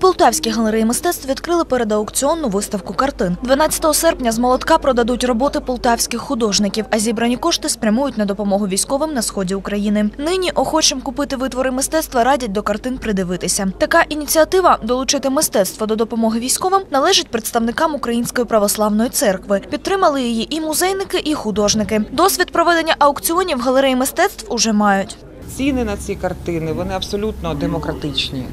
Полтавській галереї мистецтв відкрили передаукціонну виставку картин. 12 серпня з молотка продадуть роботи полтавських художників, а зібрані кошти спрямують на допомогу військовим на сході України. Нині охочим купити витвори мистецтва радять до картин придивитися. Така ініціатива долучити мистецтво до допомоги військовим належить представникам Української православної церкви. Підтримали її і музейники, і художники. Досвід проведення аукціонів галереї мистецтв уже мають. Ціни на ці картини вони абсолютно демократичні.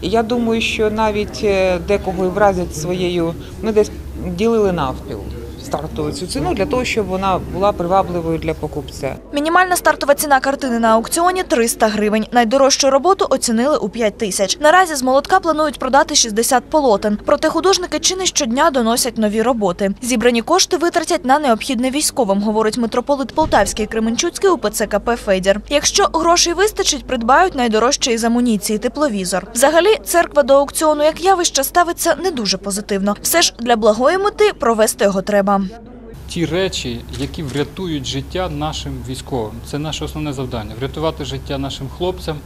І я думаю, що навіть е, декого вразять своєю, ми десь ділили навпіл стартову цю ціну для того, щоб вона була привабливою для покупця. Мінімальна стартова ціна картини на аукціоні 300 гривень. Найдорожчу роботу оцінили у 5 тисяч. Наразі з молотка планують продати 60 полотен. Проте художники чи не щодня доносять нові роботи. Зібрані кошти витратять на необхідне військовим, говорить митрополит Полтавський Кременчуцький УПЦ КП Федір. Якщо грошей вистачить, придбають найдорожче із амуніції тепловізор. Взагалі, церква до аукціону як явище ставиться не дуже позитивно. Все ж для благої мети провести його треба. Ті речі, які врятують життя нашим військовим. Це наше основне завдання врятувати життя нашим хлопцям,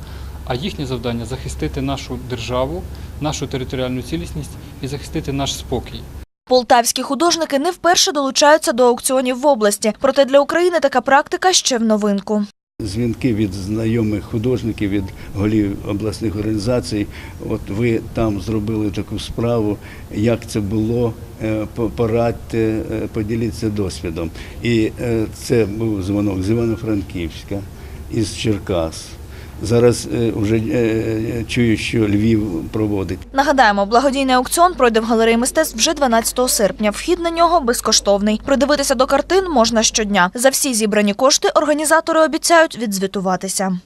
а їхнє завдання захистити нашу державу, нашу територіальну цілісність і захистити наш спокій. Полтавські художники не вперше долучаються до аукціонів в області. Проте для України така практика ще в новинку. Дзвінки від знайомих художників, від голів обласних організацій. От ви там зробили таку справу, як це було, е, по- порадьте, е, поділіться досвідом. І е, це був дзвонок з Івано-Франківська, із Черкас. Зараз е, вже е, чую, що Львів проводить. Нагадаємо, благодійний аукціон пройде в галереї мистецтв вже 12 серпня. Вхід на нього безкоштовний. Придивитися до картин можна щодня. За всі зібрані кошти організатори обіцяють відзвітуватися.